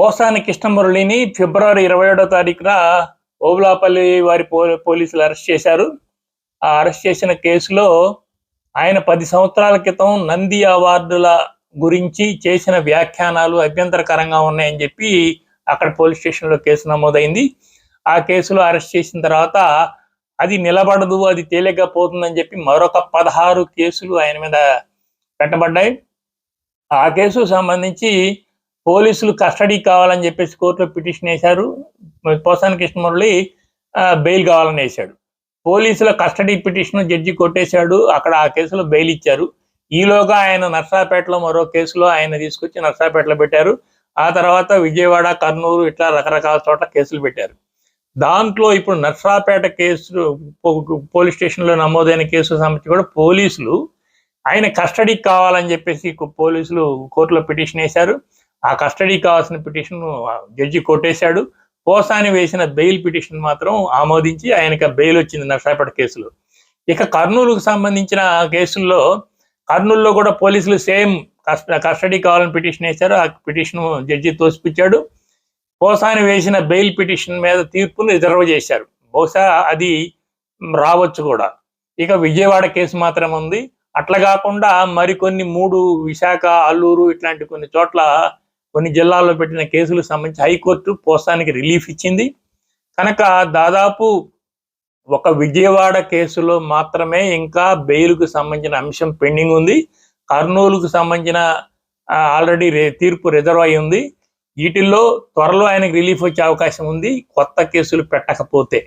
పోసాని కృష్ణమురళిని ఫిబ్రవరి ఇరవై ఏడో తారీఖున ఓబులాపల్లి వారి పోలీసులు అరెస్ట్ చేశారు. ఆ అరెస్ట్ చేసిన కేసులో ఆయన పది సంవత్సరాల క్రితం నంది అవార్డుల గురించి చేసిన వ్యాఖ్యానాలు అభ్యంతరకరంగా ఉన్నాయని చెప్పి అక్కడ పోలీస్ స్టేషన్లో కేసు నమోదైంది. ఆ కేసులో అరెస్ట్ చేసిన తర్వాత అది నిలబడదు అది తేలిగ్గా పోతుందని చెప్పి మరొక పదహారు కేసులు ఆయన మీద పెట్టబడ్డాయి. ఆ కేసుకు సంబంధించి పోలీసులు కస్టడీ కావాలని చెప్పేసి కోర్టులో పిటిషన్ వేశారు. పోసాని కృష్ణమురళి బెయిల్ కావాలని వేశాడు. పోలీసుల కస్టడీ పిటిషన్ జడ్జి కొట్టేశాడు. అక్కడ ఆ కేసులో బెయిల్ ఇచ్చారు. ఈలోగా ఆయన నర్సాపేటలో మరో కేసులో ఆయన తీసుకొచ్చి నర్సాపేటలో పెట్టారు. ఆ తర్వాత విజయవాడ కర్నూలు ఇట్లా రకరకాల చోట్ల కేసులు పెట్టారు. దాంట్లో ఇప్పుడు నర్సాపేట కేసు పో- పోలీస్ స్టేషన్లో నమోదైన కేసు సంబంధించి కూడా పోలీసులు ఆయన కస్టడీకి కావాలని చెప్పేసి పోలీసులు కోర్టులో పిటిషన్ వేశారు. ఆ కస్టడీకి కావాల్సిన పిటిషన్ జడ్జి కొట్టేశాడు. పోసాని వేసిన బెయిల్ పిటిషన్ మాత్రం ఆమోదించి ఆయనకి బెయిల్ వచ్చింది నర్సాపేట కేసులో. ఇక కర్నూలుకు సంబంధించిన కేసుల్లో కర్నూలులో కూడా పోలీసులు సేమ్ కస్టడీ కావాలని పిటిషన్ వేశారు. ఆ పిటిషన్ జడ్జి తోసిపుచ్చాడు. పోసాని వేసిన బెయిల్ పిటిషన్ మీద తీర్పును రిజర్వ్ చేశారు. బహుశా అది రావచ్చు కూడా. ఇక విజయవాడ కేసు మాత్రం ఉంది. అట్లా కాకుండా మరికొన్ని మూడు విశాఖ అల్లూరు ఇట్లాంటి కొన్ని చోట్ల కొన్ని జిల్లాల్లో పెట్టిన కేసులకు సంబంధించి హైకోర్టు పోస్తానికి రిలీఫ్ ఇచ్చింది. కనుక దాదాపు ఒక విజయవాడ కేసులో మాత్రమే ఇంకా బెయిల్కు సంబంధించిన అంశం పెండింగ్ ఉంది. కర్నూలుకు సంబంధించిన ఆల్రెడీ తీర్పు రిజర్వ్ అయి ఉంది. వీటిల్లో త్వరలో ఆయనకు రిలీఫ్ వచ్చే అవకాశం ఉంది. కొత్త కేసులు పెట్టకపోతే.